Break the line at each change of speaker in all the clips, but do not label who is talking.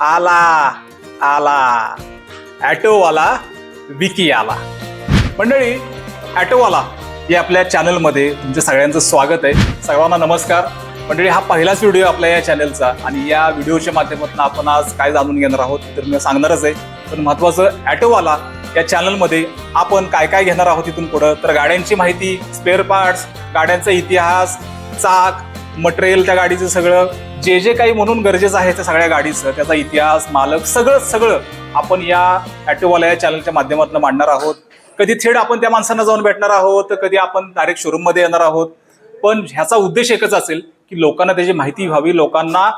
आला आला. ॲटोवाला विकी आला मंडळी ॲटोवाला या आपल्या चॅनलमध्ये तुमच्या सगळ्यांचं स्वागत आहे. सर्वांना नमस्कार. मंडळी हा पहिलाच व्हिडिओ आपल्या या चॅनलचा आणि या व्हिडिओच्या माध्यमातून आपण आज काय जाणून घेणार आहोत तर मी सांगणारच आहे. पण महत्वाचं ॲटोवाला या चॅनलमध्ये आपण काय काय घेणार आहोत इथून पुढं? तर गाड्यांची माहिती स्पेअर पार्ट्स गाड्यांचा इतिहास चाक मटेरियल त्या गाडीचं सगळं जे जे काही म्हणून गरजेचं आहे त्या सगळ्या गाडीचं त्याचा इतिहास मालक सगळं सगळं आपण या ॲटोवाला या चॅनलच्या माध्यमातून मांडणार आहोत. कधी थेट आपण त्या माणसांना जाऊन भेटणार आहोत कधी आपण डायरेक्ट शोरूममध्ये येणार आहोत. पण ह्याचा उद्देश एकच असेल की लोकांना त्याची माहिती व्हावी लोकांना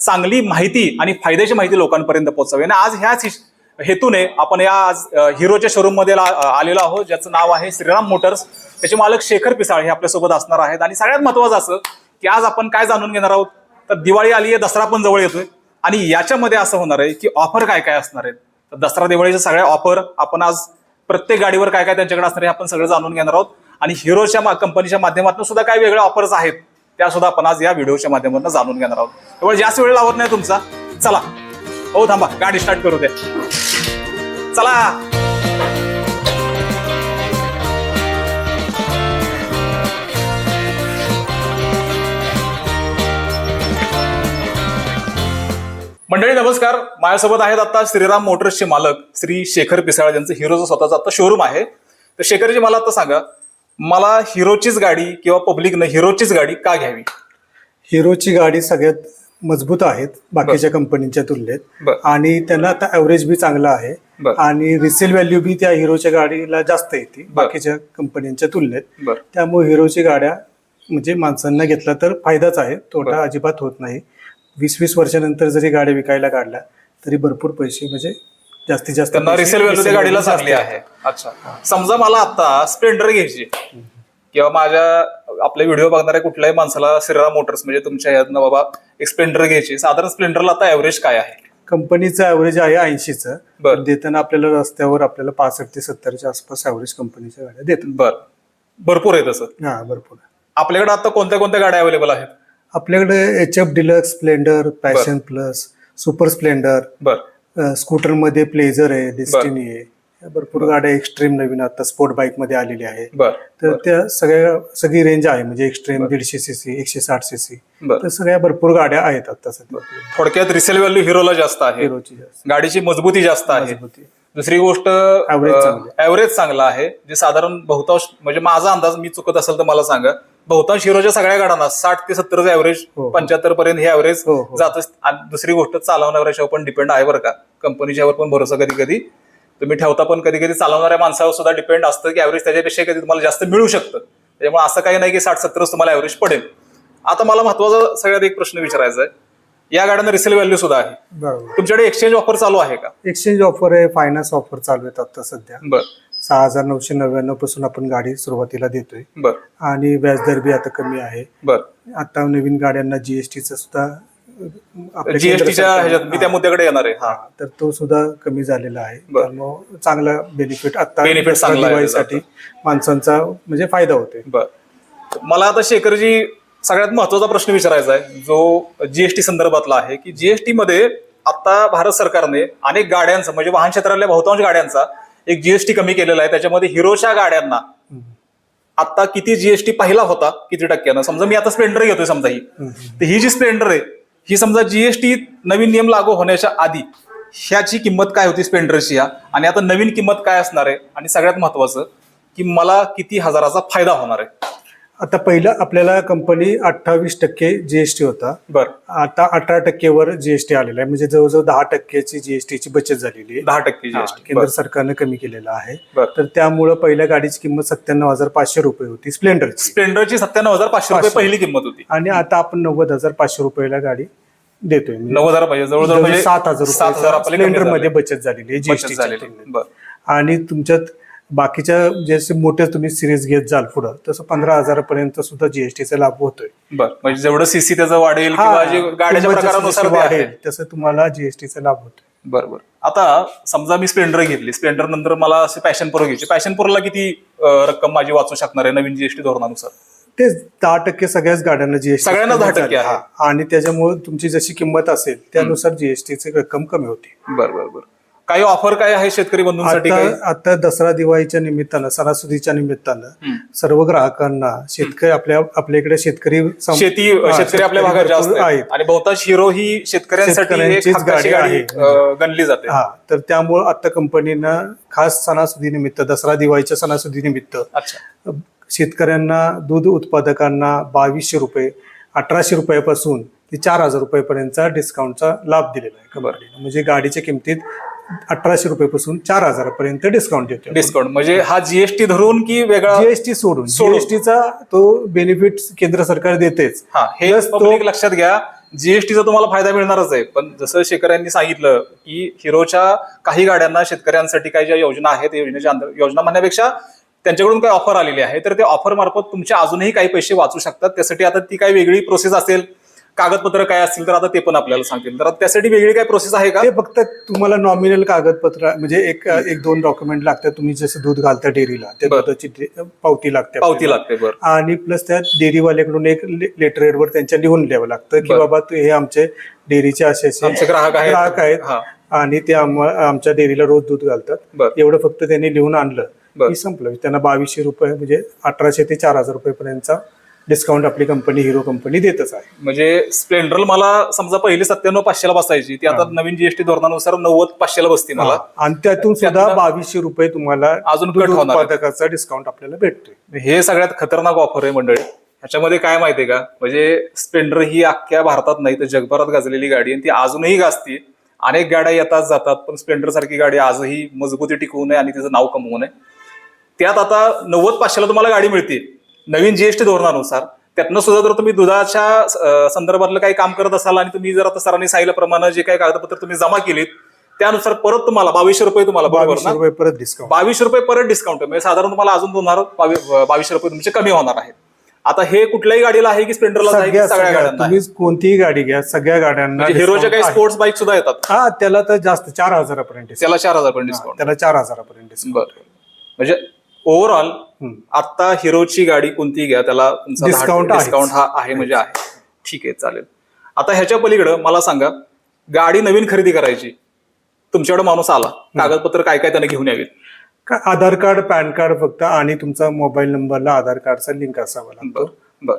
चांगली माहिती आणि फायद्याची माहिती लोकांपर्यंत पोहोचावी. आणि आज ह्याच हिश- हेतूने आपण या आज हिरोच्या शोरूममध्ये आलेलो आहोत ज्याचं नाव आहे श्रीराम मोटर्स. त्याचे मालक शेखर पिसाळ हे आपल्यासोबत असणार आहेत. आणि सगळ्यात महत्वाचं असं की आज आपण काय जाणून घेणार आहोत? तर दिवाळी आली आहे दसरा पण जवळ येतोय. आणि याच्यामध्ये असं होणार आहे की ऑफर काय काय असणार आहेत? तर दसरा दिवाळीच्या सगळ्या ऑफर आपण आज प्रत्येक गाडीवर काय काय त्यांच्याकडे असणार आहे आपण सगळं जाणून घेणार आहोत. आणि हिरोच्या कंपनीच्या माध्यमातून सुद्धा काही वेगळ्या ऑफर्स आहेत. त्या सुद्धा आपण आज या व्हिडिओच्या माध्यमातून जाणून घेणार आहोत. त्यामुळे जास्त वेळ लावत नाही तुमचा. चला. हो थांबा. गाडी स्टार्ट करू दे चला. मंडळी नमस्कार. माझ्यासोबत आहेत आता श्रीराम मोटर्सचे मालक श्री शेखर पिसाळ ज्यांचं हिरोचं स्वतःचं आता शोरूम आहे. तर शेखरजी मला आता सांगा मला हिरोचीच गाडी किंवा पब्लिकनं हिरोचीच गाडी का घ्यावी?
हिरोची गाडी सगळ्यात मजबूत आहेत बाकीच्या कंपनीच्या तुलनेत. आणि त्यांना आता ॲव्हरेज बी चांगला आहे. आणि रिसेल व्हॅल्यू बी त्या हिरोच्या गाडीला जास्त येते. बाकीच्या कंपन्यांच्या तुलनेत. त्यामुळे हिरोची गाड्या म्हणजे माणसांना घेतला तर फायदाच आहे. तोटा अजिबात होत नाही. वीस वीस वर्षानंतर जरी गाड्या विकायला काढल्या तरी भरपूर पैसे म्हणजे जास्तीत जास्त
त्यांना
पैसे
रिसेल व्हॅल्यू त्या
resale
गाडीला
value
चांगली आहे. अच्छा. समजा मला आता स्प्लेंडर घ्यायची. किंवा माझ्या आपले व्हिडिओ बघणाऱ्या कुठल्याही माणसाला श्रीराम मोटर्स म्हणजे तुमच्या यातनं बाबा एक स्प्लेंडर घ्यायची. साधारण स्प्लेंडरला आता ऍव्हरेज काय आहे?
कंपनीचं ॲव्हरेज आहे ऐंशीचं.
बर.
देताना आपल्याला रस्त्यावर आपल्याला पासष्ट ते सत्तरच्या आसपास ॲव्हरेज कंपनीच्या गाड्या देतात.
बर. भरपूर आहे तसं.
हा भरपूर
आपल्याकडे आता कोणत्या कोणत्या गाड्या अवेलेबल आहेत?
आपल्याकडे H F Deluxe Splendor Passion Plus Super Splendor स्कूटरमध्ये Pleasure आहे डेस्टिनी आहे. भरपूर गाड्या एक्स्ट्रीम नवीन आता स्पोर्ट बाईकमध्ये आलेल्या आहे तर त्या सगळ्या सगळी रेंज आहे म्हणजे एक्स्ट्रीम दीडशे सीसी एकशे साठ सीसी तर सगळ्या भरपूर गाड्या आहेत आता सध्या.
थोडक्यात रिसेल व्हॅल्यू हिरोला जास्त आहे.
हिरोची
गाडीची मजबूती जास्त आहे. दुसरी गोष्ट ऍव्हरेज चांगला आहे. जे साधारण बहुतांश म्हणजे माझा अंदाज मी चुकत असेल तर मला सांगा. बहुतांश हिरोच्या सगळ्या गाड्यांना साठ ते सत्तरचं ऍव्हरेज
हो.
पंच्याहत्तर पर्यंत हे ऍव्हरेज
हो, हो.
जातच. आणि दुसरी गोष्ट चालवणाऱ्याच्यावर पण डिपेंड आहे बरं का. कंपनीच्यावर पण भरोसा कधी कधी. तुम्ही ठेवता पण कधी कधी चालवणाऱ्या माणसावर सुद्धा डिपेंड असतं की ऍव्हरेज त्याच्यापेक्षा कधी तुम्हाला जास्त मिळू शकतं. त्याच्यामुळे असं काही नाही की साठ सत्तरच तुम्हाला ऍव्हरेज पडेल. आता मला महत्त्वाचा सगळ्यात एक प्रश्न विचारायचा आहे. या गाड्यांना रिसेल व्हॅल्यू सुद्धा आहे.
बरोबर.
तुमच्याकडे एक्सचेंज ऑफर चालू आहे का?
एक्सचेंज ऑफर आहे फायनान्स ऑफर चालू आहेत आता सध्या.
बर.
सहा हजार नऊशे नव्याण्णवपासून आपण गाडी सुरुवातीला देतोय.
बर.
आणि व्याजदर बी आता कमी आहे.
बर.
आता नवीन गाड्यांना जीएसटीचा सुद्धा आपल्या
जीएसटीच्या ह्याच्यात मी त्या मुद्द्याकडे येणार आहे. हा
हा, तर तो सुद्धा कमी झालेला आहे.
बरं.
त्यामुळे चांगला बेनिफिट आता
Benefit
दसरा
चांगला आहे
दिवाळीसाठी माणसांचा म्हणजे फायदा होतोय.
बर. मला आता शेखरजी सगळ्यात महत्त्वाचा प्रश्न विचारायचा आहे. जो जीएसटी संदर्भातला आहे की जीएसटी मध्ये आता भारत सरकारने अनेक गाड्यांचा म्हणजे वाहन क्षेत्रातल्या बहुतांश गाड्यांचा एक जीएसटी कमी केलेला आहे. त्याच्यामध्ये हिरोच्या गाड्यांना आता किती जीएसटी पहिला होता किती टक्क्यानं? समजा मी आता स्प्लेंडर घेतोय समजा ही. तर ही जी स्प्लेंडर आहे ही समजा जीएसटी नवीन नियम लागू होण्याच्या आधी ह्याची किंमत काय होती स्प्लेंडरची ह्या आणि आता नवीन किंमत काय असणार आहे? आणि सगळ्यात महत्वाचं की मला किती हजाराचा फायदा होणार आहे?
आता पहिलं आपल्याला कंपनी अठ्ठावीस टक्के जीएसटी होता.
बर.
आता अठरा टक्केवर जीएसटी आलेला आहे. म्हणजे जवळजवळ दहा टक्क्याची जीएसटीची बचत झालेली आहे.
दहा टक्के GST.
केंद्र
बर.
सरकारनं कमी केलेलं आहे.
बर.
तर त्यामुळं पहिल्या गाडीची किंमत सत्त्याण्णव हजार पाचशे रुपये होती. स्प्लेंडरची.
स्प्लेंडरची सत्त्याण्णव हजार पाचशे रुपये
पाचशे.
पहिली किंमत होती.
आणि आता आपण नव्वद हजार पाचशे रुपयाला गाडी देतोय म्हणजे
नऊ हजार पाहिजे. जवळजवळ
जवळ
म्हणजे
सात हजार
सात हजार कमी
स्प्लेंडरमध्ये
झाले.
बचत झालेली आहे
बचत
जीएसटी
झालेली. बर.
आणि तुमच्यात बाकीच्या जसे मोठे तुम्ही सिरीज घेत जाल पुढं तसं पंधरा हजारापर्यंत सुद्धा जीएसटीचा लाभ होतोय.
बर म्हणजे जेवढं सीसी त्याचं वाढेल किंवा जे गाड्याच्या
किंमत जशी
प्रकारानुसार
जशी
ते आहे.
वाढेल तसं तुम्हाला जीएसटीचा लाभ होतोय.
बर बर. आता समजा मी स्प्लेंडर घेतली. स्प्लेंडर नंतर मला असे पॅशन प्रो घ्यायची. पॅशन प्रोला किती अं, रक्कम माझी वाचू शकणार आहे नवीन जीएसटी धोरणानुसार?
ते दहा टक्के सगळ्याच गाड्यांना जीएसटी
सगळ्यांना 10% आहे.
आणि त्याच्यामुळे तुमची जशी किंमत असेल त्यानुसार जीएसटीची रक्कम कमी होते.
बर बर बर. काही ऑफर काय आहे शेतकरी बंधूंसाठी
आता
काही?
आता दसरा दिवाळीच्या निमित्तानं सणासुदीच्या निमित्तानं. सर्व ग्राहकांना शेतकरी आपल्या आपल्या इकडे शेतकरी सम-
शेती
हा,
शेतकरी आपल्या भागात जास्त
भरपूर
आहेत
आहेत.
आणि बहुतांश हिरो ही शेतकऱ्यांसाठी एक
शेतकऱ्यांचीच
हक्काची
गाडी
गाडी
आहे.
अं, गणली जाते.
हा तर त्यामुळे आता कंपनीनं खास सणासुदीनिमित्त दसरा दिवाळीच्या सणासुदीनिमित्त
अच्छा.
शेतकऱ्यांना दूध उत्पादकांना बावीसशे रुपये अठराशे रुपयापासून ते चार हजार रुपयापर्यंतचा डिस्काउंटचा लाभ दिलेला आहे कंपनीनं. म्हणजे गाडीच्या किमतीत अठराशे रुपयेपासून चार हजारापर्यंत डिस्काउंट देतो
डिस्काउंट म्हणजे हा जीएसटी धरून की वेगळा
जीएसटी सोडून.
सोडून.
जीएसटीचा तो बेनिफिट केंद्र सरकार देतेच.
हा हे
Plus तो-
पब्लिक लक्षात घ्या जीएसटीचा तुम्हाला फायदा मिळणारच आहे. पण जसं शेतकऱ्यांनी सांगितलं की हिरोच्या काही गाड्यांना शेतकऱ्यांसाठी काही ज्या योजना आहेत योजनेच्या अंतर योजना म्हणण्यापेक्षा त्यांच्याकडून काही ऑफर आलेली आहे. तर ते ऑफर मार्फत तुमचे अजूनही काही पैसे वाचू शकतात. त्यासाठी आता ती काही वेगळी प्रोसेस असेल कागदपत्र काय असतील तर आता ते पण आपल्याला सांगतील तर आता त्यासाठी वेगळी काय प्रोसेस आहे का
ते फक्त तुम्हाला नॉमिनल कागदपत्र म्हणजे एक एक दोन डॉक्युमेंट लागतात तुम्ही जसं दूध घालता डेअरीला त्या
बरं.
दुधाची डे- पावती लागते
पावती
आपल्याला.
लागते बरं
आणि प्लस त्या डेअरीवाल्याकडून एक लेटर वर त्यांच्या लिहून द्यावं लागतं की
बरं.
बाबा तू हे आमचे डेअरीचे असे असे
आमचे ग्राहक आहेत.
ग्राहक आहेत
हा.
आणि ते आमच्या डेअरीला रोज दूध घालतात
बरं.
एवढं फक्त त्यांनी लिहून आणलं
बरं.
की संपलं त्यांना बावीसशे रुपये म्हणजे अठराशे ते चार हजार रुपयेपर्यंतचा डिस्काउंट आपली कंपनी हिरो कंपनी देतच आहे.
म्हणजे स्प्लेंडर मला समजा पहिली सत्त्याण्णव पाचशेला बसायची ती आता नवीन जीएसटी धोरणानुसार नव्वद पाचशेला बसते मला.
आणि त्यातून सुद्धा बावीसशे रुपये तुम्हाला
अजून कट होणार.
उत्पादकाचा डिस्काउंट आपल्याला भेटतोय.
हे सगळ्यात खतरनाक ऑफर आहे मंडळी. ह्याच्यामध्ये काय माहितीये का? म्हणजे स्प्लेंडर ही अख्ख्या भारतात नाही तर जगभरात गाजलेली गाडी आणि ती अजूनही गाजते. अनेक गाड्या येतात जातात पण स्प्लेंडर सारखी गाडी आजही मजबूती टिकवू नये आणि तिचं नाव कमवू नये. त्यात आता नव्वद पाचशेला तुम्हाला गाडी मिळते नवीन जीएसटी धोरणानुसार त्यातनं सुद्धा जर तुम्ही दुधाच्या संदर्भातलं काही काम करत असाल आणि तुम्ही जर आता सरांनी सांगितल्याप्रमाणे जे काही कागदपत्र तुम्ही जमा केलीत त्यानुसार परत तुम्हाला बावीसशे रुपये तुम्हाला बरोबर
परत डिस्काउंट
बावीस रुपये परत डिस्काउंट म्हणजे साधारण तुम्हाला अजून बावी- बावीसशे रुपये तुमचे कमी होणार आहेत. आता हे कुठल्याही गाडीला आहे की स्प्लेंडरला
सगळ्या
गाड्यांना
कोणतीही गाडी घ्या सगळ्या गाड्यांना
म्हणजे हिरोच्या काही. स्पोर्ट्स बाईक सुद्धा येतात.
हा त्याला तर जास्त चार हजारापर्यंत.
त्याला चार हजार पण डिस्काउंट
त्याला चार हजारापर्यंत.
बरं. म्हणजे ओव्हरऑल. आता हिरोची गाडी कोणती घ्या त्याला
आहेच.
डिस्काउंट हा आहे म्हणजे आहे. ठीक आहे चालेल. आता ह्याच्या पलीकडं मला सांगा गाडी नवीन खरेदी करायची तुमच्याकडे माणूस आला कागदपत्र काय काय त्याने घेऊन यावी
का आधार कार्ड पॅन कार्ड फक्त आणि तुमचा मोबाईल नंबरला आधार कार्डचा लिंक असावा लागतो.
बर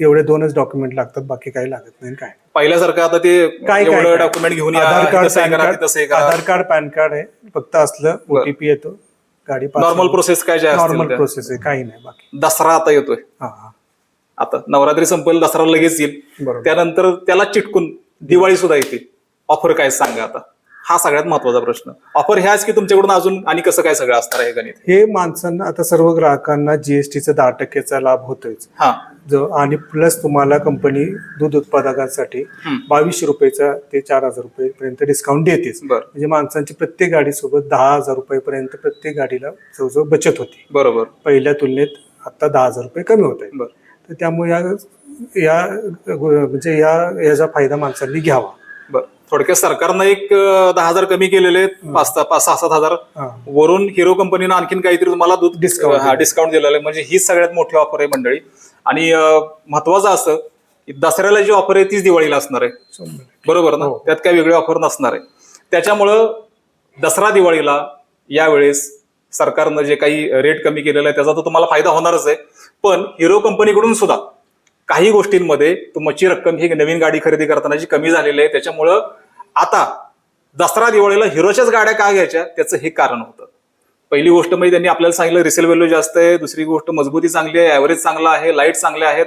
एवढे दोनच डॉक्युमेंट लागतात बाकी काही लागत नाही काय?
पहिल्यासारखं आता ते
काय काय
डॉक्युमेंट घेऊन
Aadhaar card Aadhaar card PAN card आहे फक्त असलं. ओटीपी येतो. गाडी
नॉर्मल प्रोसेस काय
नॉर्मल. प्रोसेस आहे काही नाही बाकी.
दसरा आता येतोय.
हा हा.
आता नवरात्री संपेल दसरा लगेच येईल.
बरोबर.
त्यानंतर त्याला चिटकून दिवाळी सुद्धा येते. ऑफर काय सांगा आता? हा सगळ्यात महत्त्वाचा प्रश्न. ऑफर ह्याच की तुमच्याकडून अजून आणि कसं काय सगळं असणार आहे गणित?
हे माणसांना आता सर्व ग्राहकांना जीएसटीचा दहा टक्क्याचा लाभ होतोच
हा.
जो आणि प्लस तुम्हाला कंपनी दूध उत्पादकांसाठी. बावीसशे रुपयाचा ते चार हजार रुपयेपर्यंत डिस्काउंट देतेच. म्हणजे माणसांची प्रत्येक गाडीसोबत दहा हजार रुपयेपर्यंत प्रत्येक गाडीला जवळजवळ बचत होती.
बरोबर.
पहिल्या तुलनेत आता दहा हजार रुपये कमी होत आहे
बर.
तर त्यामुळे या या म्हणजे या याचा फायदा माणसांनी घ्यावा.
थोडक्यात सरकारनं एक दहा हजार कमी केलेले आहेत. पाच सहा- पाच सहा सात हजार.
हा.
वरून हिरो कंपनीनं आणखीन काहीतरी तुम्हाला दूध हा
दिलं.
डिस्काउंट दिलेलं आहे. म्हणजे हीच सगळ्यात मोठी ऑफर आहे मंडळी. आणि महत्वाचं असं की दसऱ्याला जी ऑफर आहे तीच दिवाळीला असणार आहे. बरोबर ना?
हो.
त्यात काही वेगळी ऑफर नसणार आहे. त्याच्यामुळं दसरा दिवाळीला यावेळेस सरकारनं जे काही रेट कमी केलेला आहे त्याचा तर तुम्हाला फायदा होणारच आहे. पण हिरो कंपनीकडून सुद्धा काही गोष्टींमध्ये तुमची रक्कम ही नवीन गाडी खरेदी करतानाची कमी झालेली आहे त्याच्यामुळं आता दसरा दिवाळीला हिरोच्याच गाड्या का घ्यायच्या? त्याचं हे कारण होतं. पहिली गोष्ट म्हणजे त्यांनी आपल्याला सांगितलं रिसेल व्हॅल्यू जास्त आहे. दुसरी गोष्ट मजबूती चांगली आहे ऍव्हरेज चांगला आहे लाइट चांगले आहेत.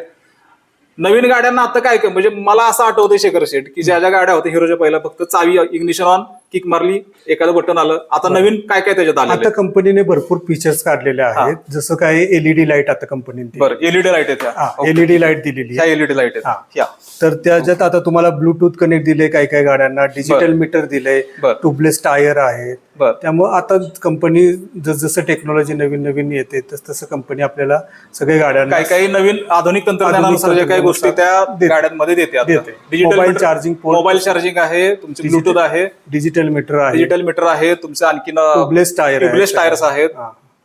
नवीन गाड्यांना आता काय काय म्हणजे मला असं आठवतं शेखर शेठ की ज्या ज्या गाड्या होत्या हिरोच्या पहिल्या फक्त चावी इग्निशन ऑन किक मारली एखादं बटन आलं. आता नवीन काय काय त्याच्यात आलं
आता कंपनीने भरपूर फीचर्स काढलेले आहेत. जसं काय एलईडी लाइट आता कंपनीने
बरं एलईडी लाइट ह्या.
एलईडी लाइट दिलेली आहे.
एलईडी लाइट
हा.
ह्या
तर त्याच्यात आता तुम्हाला ब्लूटूथ कनेक्ट दिले काही काही गाड्यांना. डिजिटल मीटर दिले.
बरं.
ट्यूबलेस टायर आहेत
बर.
त्यामुळे आता कंपनी जसं टेक्नॉलॉजी नवीन नवीन येते तस तसं कंपनी आपल्याला सगळ्या गाड्यांना
काही काही नवीन आधुनिक तंत्रज्ञानानुसार ज्या काही गोष्टी त्या
देते.
गाड्यांमध्ये देते आता.
देते. चार्जिंग पोर्ट-
मोबाईल चार्जिंग आहे तुमचे ब्लूटूथ आहे.
डिजिटल मीटर आहे.
डिजिटल मीटर आहे तुमचं आणखीन
ट्यूबलेस टायर
ट्यूबलेस टायर्स आहेत.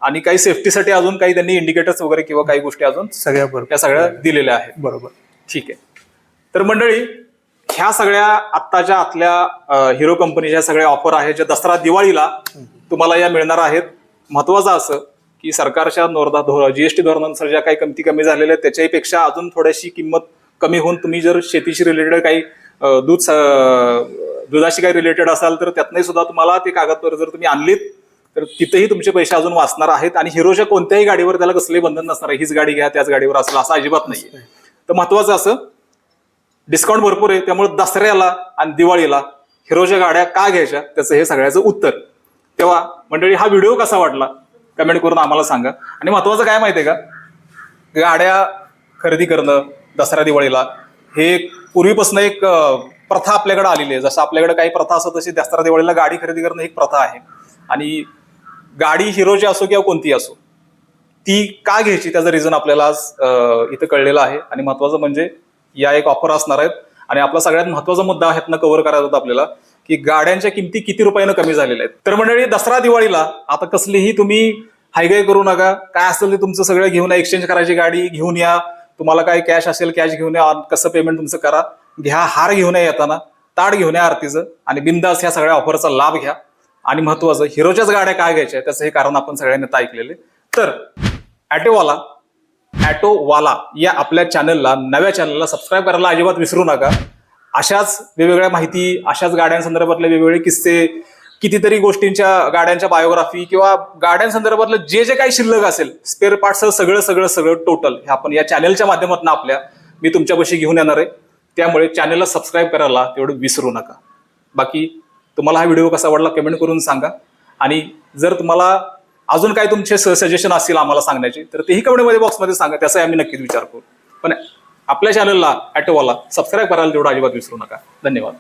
आणि काही सेफ्टीसाठी अजून काही त्यांनी इंडिकेटर्स वगैरे किंवा काही गोष्टी अजून
सगळ्या बरोबर.
त्या सगळ्या दिलेल्या आहेत.
बरोबर.
ठीक आहे. तर मंडळी ह्या सगळ्या आत्ताच्या आतल्या हिरो कंपनीच्या सगळ्या ऑफर आहेत ज्या दसरा दिवाळीला तुम्हाला या मिळणार आहेत. महत्वाचं असं की सरकारच्या नोर्धा जीएसटी धोरणानुसार ज्या काही किमती कमी झालेल्या आहेत त्याच्याही पेक्षा अजून थोडीशी किंमत कमी होऊन तुम्ही जर शेतीशी रिलेटेड काही अ, दूध स- दुधाशी काही रिलेटेड असाल तर त्यातनंही सुद्धा तुम्हाला ते कागदपत्र जर तुम्ही आणलीत तर तिथेही तुमचे पैसे अजून वाचणार आहेत. आणि हिरोच्या कोणत्याही गाडीवर त्याला कसलंही बंधन नसणार आहे. हीच गाडी घ्या त्याच गाडीवर असेल असं अजिबात नाहीये. तर महत्वाचं असं डिस्काउंट भरपूर आहे. त्यामुळे दसऱ्याला आणि दिवाळीला हिरोच्या गाड्या का घ्यायच्या त्याचं हे सगळ्याचं उत्तर. तेव्हा मंडळी हा व्हिडिओ कसा वाटला? कमेंट करून आम्हाला सांगा. आणि महत्वाचं काय माहितीये का? गाड्या खरेदी करणं दसऱ्या दिवाळीला हे पूर्वीपासून एक प्रथा आपल्याकडे आलेली आहे. जसं आपल्याकडे काही प्रथा असतात तशी दसरा दिवाळीला गाडी खरेदी करणं ही एक प्रथा आहे. आणि गाडी हिरोची असो किंवा कोणती असो ती का घ्यायची? त्याचं रिझन आपल्याला आज इथं कळलेलं आहे. आणि महत्वाचं म्हणजे या एक ऑफर असणार आहेत. आणि आपला सगळ्यात महत्त्वाचा मुद्दा ह्यातनं कव्हर करायचा होता आपल्याला की गाड्यांच्या किमती किती रुपयानं कमी झालेल्या आहेत. तर मंडळी दसरा दिवाळीला आता कसलीही तुम्ही हायगाय करू नका. काय असेल ते तुमचं सगळं घेऊन या एक्सचेंज करायची गाडी घेऊन या. तुम्हाला काय कॅश असेल कॅश घेऊन या. कसं पेमेंट तुमचं करा. घ्या हार घेऊन या येताना ताट घेऊन या आरतीचं आणि बिंदास ह्या सगळ्या ऑफरचा लाभ घ्या. आणि महत्वाचं हिरोच्याच गाड्या काय घ्यायच्या त्याचं हे कारण आपण सगळ्यांनी आता ऐकलेले तर ॲटोवाला ॲटोवाला या आपल्या चॅनलला नव्या चॅनलला सबस्क्राईब करायला अजिबात विसरू नका. अशाच वेगवेगळ्या माहिती अशाच गाड्यांसंदर्भातले वेगवेगळे किस्से कितीतरी गोष्टींच्या गाड्यांच्या बायोग्राफी किंवा गाड्यांसंदर्भातलं जे जे काही शिल्लक असेल स्पेअर पार्टसह सगळं सगळं सगळं टोटल हे आपण या चॅनलच्या माध्यमातून आपल्या मी तुमच्यापाशी घेऊन येणार आहे. त्यामुळे चॅनलला सबस्क्राईब करायला तेवढं विसरू नका. बाकी तुम्हाला हा व्हिडिओ कसा वाटला कमेंट करून सांगा. आणि जर तुम्हाला अजून काय तुमचे सजेशन असतील आम्हाला सांगण्याचे तर तेही कमेंटमध्ये बॉक्समध्ये सांगा त्याचाही आम्ही नक्कीच विचार करू. पण आपल्या चॅनलला ॲटोवाला सबस्क्राईब करायला तेवढं अजिबात विसरू नका. धन्यवाद.